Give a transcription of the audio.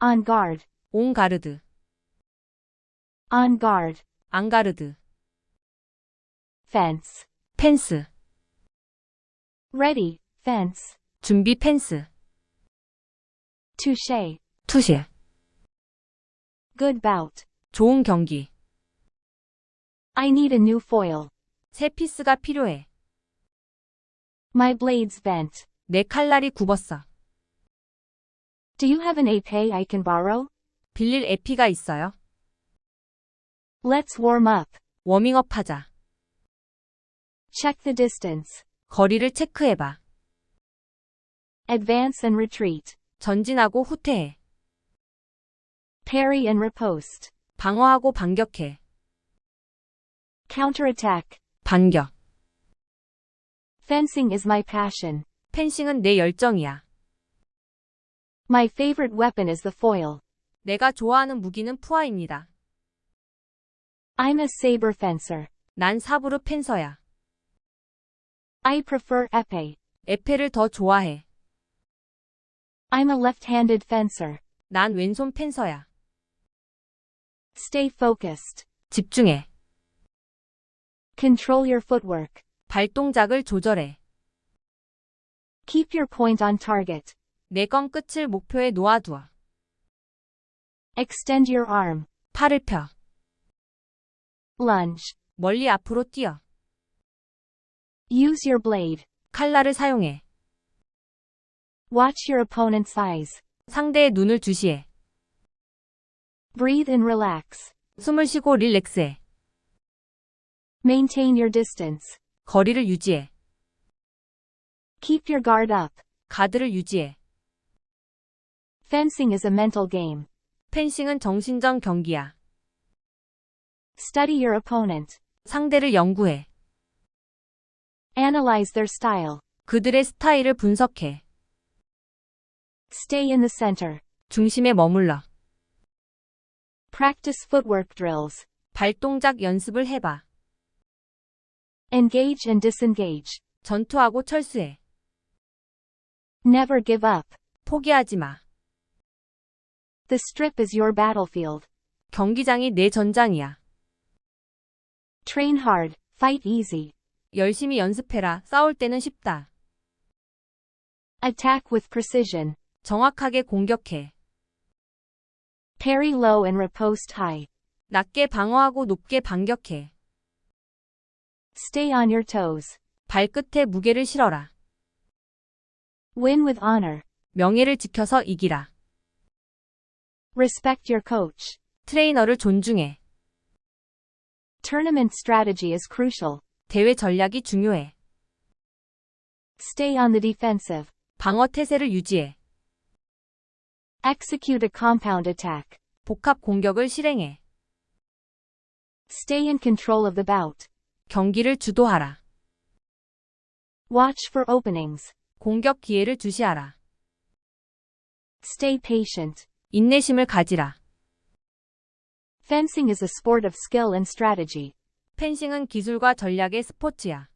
On guard. 온가르드, On guard. 앙가르드, Fence. 펜스, Ready. Fence. 준비 펜스, Touche. 투실, Good bout. 좋은 경기, I need a new foil. 새 피스가 필요해. My blade's bent. 내 칼날이 굽었어. Do you have an épée I can borrow? 빌릴 에피가 있어요? Let's warm up. 워밍업 하자. Check the distance. 거리를 체크해봐. Advance and retreat. 전진하고 후퇴해. Parry and riposte. 방어하고 반격해. Counterattack. 반격. Fencing is my passion. 펜싱은 내 열정이야. My favorite weapon is the foil. 내가 좋아하는 무기는 푸아입니다. I'm a saber fencer. 난 사부르 펜서야. I prefer épée. 에페를 더 좋아해. I'm a left-handed fencer. 난 왼손 펜서야. Stay focused. 집중해. Control your footwork. 발동작을 조절해. Keep your point on target. 내 건 끝을 목표에 놓아두어. Extend your arm. 팔을 펴. Lunge. 멀리 앞으로 뛰어. Use your blade. 칼날을 사용해. Watch your opponent's eyes. 상대의 눈을 주시해. Breathe and relax. 숨을 쉬고 릴렉스해. Maintain your distance. 거리를 유지해. Keep your guard up. 가드를 유지해. Fencing is a mental game. 펜싱은 정신전 경기야. Study your opponent. 상대를 연구해. Analyze their style. 그들의 스타일을 분석해. Stay in the center. 중심에 머물러. Practice footwork drills. 발동작 연습을 해봐. Engage and disengage. 전투하고 철수해. Never give up. 포기하지 마. The strip is your battlefield. 경기장이 내 전장이야. Train hard. Fight easy. 열심히 연습해라. 싸울 때는 쉽다. Attack with precision. 정확하게 공격해. Parry low and riposte high. 낮게 방어하고 높게 반격해. Stay on your toes. 발끝에 무게를 실어라. Win with honor. 명예를 지켜서 이기라. Respect your coach. 트레이너를 존중해. Tournament strategy is crucial. 대회 전략이 중요해. Stay on the defensive. 방어 태세를 유지해. Execute a compound attack. 복합 공격을 실행해. Stay in control of the bout. 경기를 주도하라. Watch for openings. 공격 기회를 주시하라. Stay patient. 인내심을 가지라. Fencing is a sport of skill and strategy. 펜싱은 기술과 전략의 스포츠야.